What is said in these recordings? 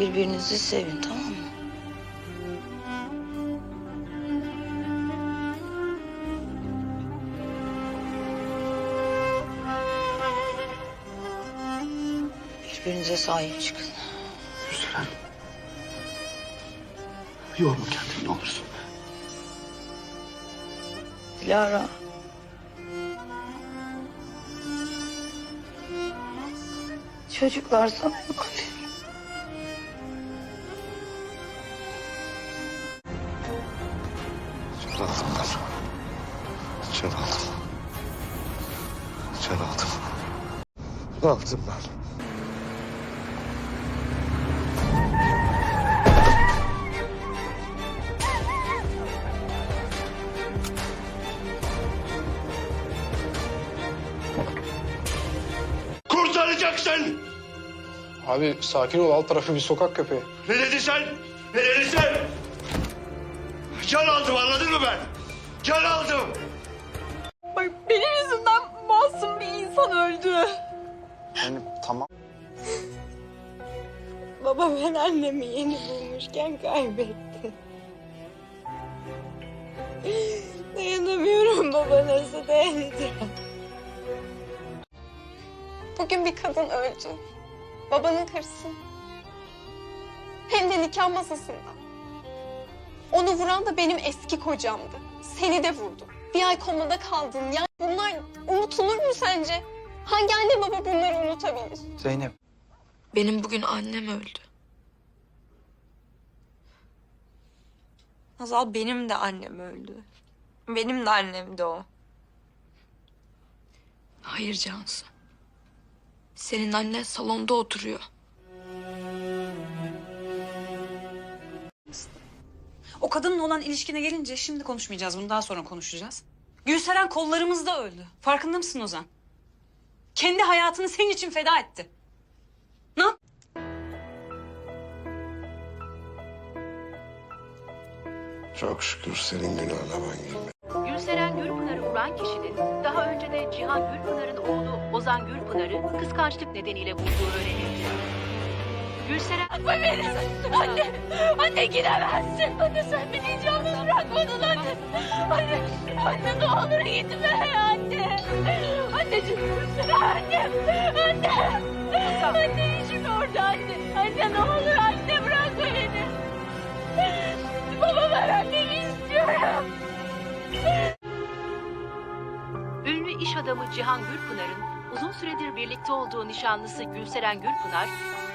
Birbirinizi sevin tamam mı? Birbirinize sahip çıkın. Gülseren. Yorma kendini ne olursun. Dilara. Çocuklar sana emanet. Aldım ben. Can aldım. Can aldım. Ne yaptım ben? Kurtaracaksın. Abi sakin ol alt tarafı bir sokak köpeği. Ne dedin sen? Ne dedin sen? Can aldım anladın mı ben? Can aldım. Bak benim yüzümden masum bir insan öldü. Yani tamam. Baba ben annemi yeni bulmuşken kaybetti. Dayanamıyorum baba nasıl dayanacağım? Bugün bir kadın öldü. Babanın karısı. Hem de nikah masasında. Onu vuran da benim eski kocamdı. Seni de vurdu. Bir ay komada kaldın. Yani bunlar unutulur mu sence? Hangi anne baba bunları unutabilir? Zeynep. Benim bugün annem öldü. Hazal benim de annem öldü. Benim de annem de o. Hayır Cansu. Senin annen salonda oturuyor. O kadınla olan ilişkine gelince şimdi konuşmayacağız. Bunu daha sonra konuşacağız. Gülseren kollarımızda öldü. Farkında mısın Ozan? Kendi hayatını senin için feda etti. Ne yap? Çok şükür senin günahına ben girmedim. Gülseren Gürpınar'ı vuran kişinin daha önce de Cihan Gürpınar'ın oğlu Ozan Gürpınar'ı kıskançlık nedeniyle vurduğu öğrenildi. Gülseren... Anne, anne gidemezsin. Anne sen beni hiç yalnız bırakmadın anne. Anne, anne ne olur gitme anne. Anneciğim anne, anne. Anne işim orada anne. Anne ne olur anne bırak beni. Baba ben annemi istiyorum. Ünlü iş adamı Cihan Gürpınar'ın uzun süredir birlikte olduğu nişanlısı Gülseren Gürpınar,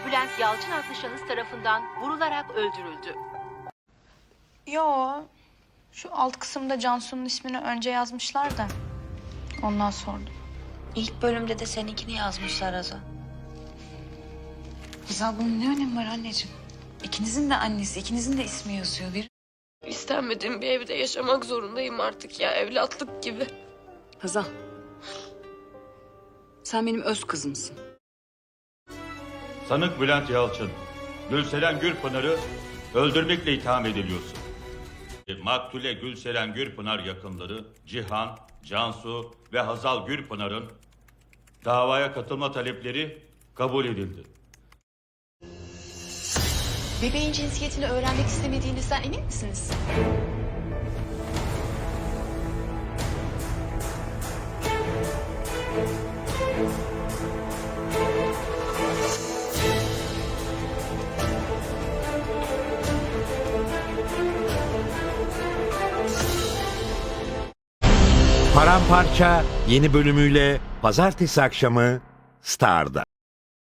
Bülent Yalçın adlı şahıs tarafından vurularak öldürüldü. Yo. Şu alt kısımda Cansu'nun ismini önce yazmışlar da. Ondan sordum. İlk bölümde de seninkini yazmışlar Azal. Rıza bunun ne önemi var anneciğim? İkinizin de annesi, ikinizin de ismi yazıyor. Bir... İstenmediğim bir evde yaşamak zorundayım artık ya evlatlık gibi. Hazal. Sen benim öz kızımsın. Sanık Bülent Yalçın, Gülseren Gürpınar'ı öldürmekle itham ediliyorsun. Maktule Gülseren Gürpınar yakınları Cihan, Cansu ve Hazal Gürpınar'ın davaya katılma talepleri kabul edildi. Bebeğin cinsiyetini öğrenmek istemediğinizden emin misiniz? Paramparça yeni bölümüyle pazartesi akşamı Star'da.